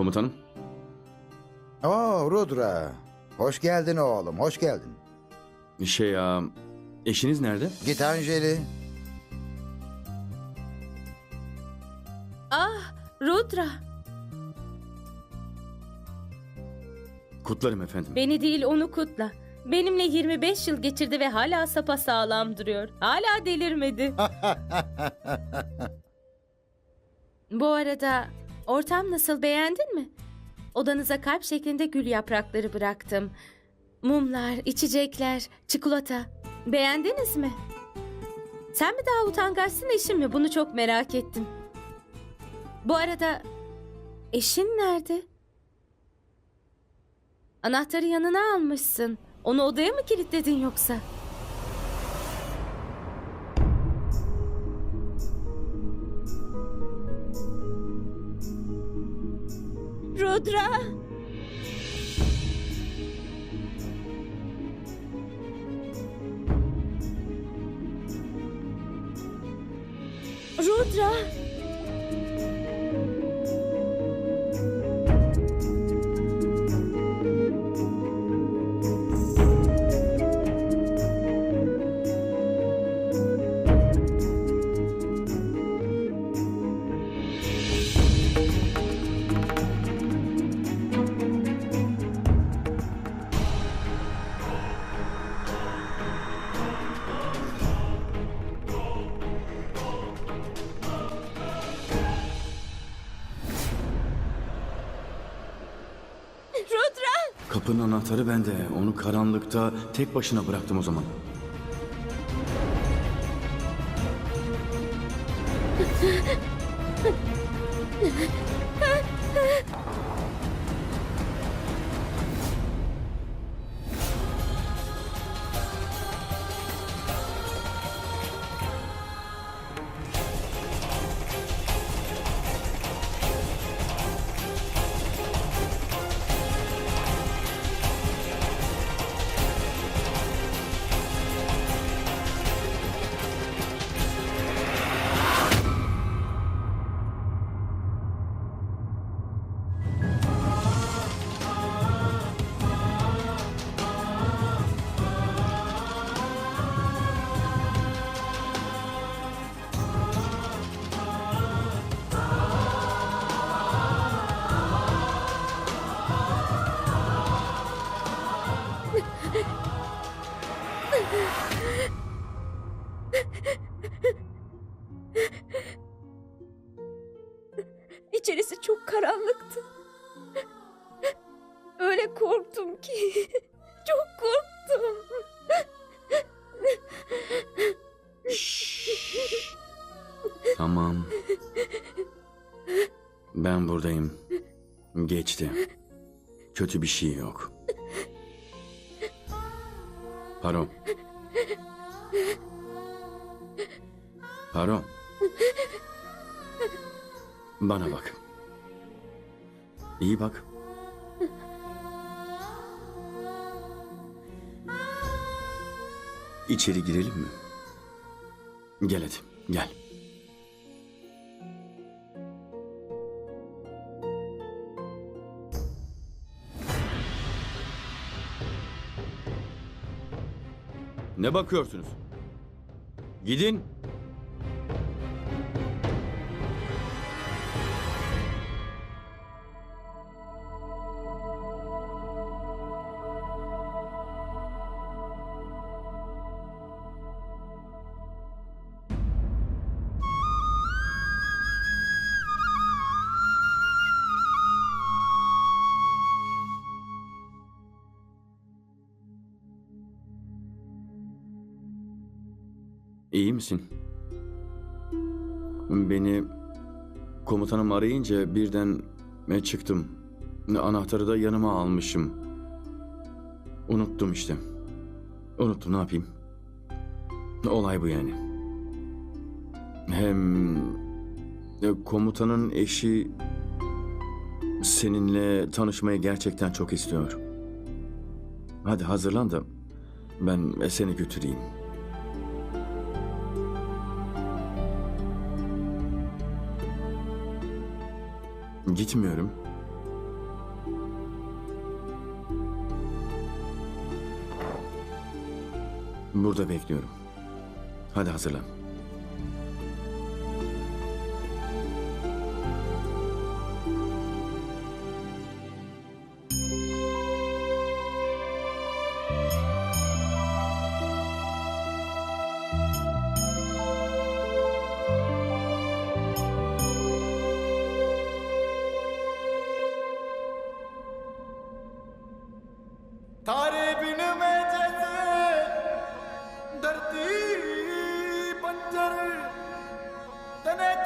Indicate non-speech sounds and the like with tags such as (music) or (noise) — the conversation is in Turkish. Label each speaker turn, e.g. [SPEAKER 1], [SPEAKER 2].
[SPEAKER 1] Komutanım.
[SPEAKER 2] Oo Rudra. Hoş geldin oğlum, hoş geldin.
[SPEAKER 1] Şey ya... Eşiniz nerede?
[SPEAKER 2] Gitanjeli.
[SPEAKER 3] Ah, Rudra.
[SPEAKER 1] Kutlarım efendim.
[SPEAKER 3] Beni değil onu kutla. Benimle 25 yıl geçirdi ve hala sapasağlam duruyor. Hala delirmedi. (laughs) Bu arada ortam nasıl beğendin mi? Odanıza kalp şeklinde gül yaprakları bıraktım. Mumlar, içecekler, çikolata. Beğendiniz mi? Sen mi daha utangaçsın eşin mi? Bunu çok merak ettim. Bu arada eşin nerede? Anahtarı yanına almışsın. Onu odaya mı kilitledin yoksa? Rudra! Rudra!
[SPEAKER 1] Kapının anahtarı bende. Onu karanlıkta tek başına bıraktım o zaman. (laughs)
[SPEAKER 3] İçerisi çok karanlıktı. Öyle korktum ki. (laughs) Çok korktum.
[SPEAKER 1] Tamam. Ben buradayım. Geçti. Kötü bir şey yok. Paro. Paro. Bana bak. İyi bak. İçeri girelim mi? Gel hadi, gel. Ne bakıyorsunuz? Gidin. İyi misin? Beni komutanım arayınca birden e, çıktım. Anahtarı da yanıma almışım. Unuttum işte. Unuttum ne yapayım? Olay bu yani. Hem e, komutanın eşi seninle tanışmayı gerçekten çok istiyor. Hadi hazırlan da ben e, seni götüreyim. Gitmiyorum. Burada bekliyorum. Hadi hazırlan.
[SPEAKER 4] तने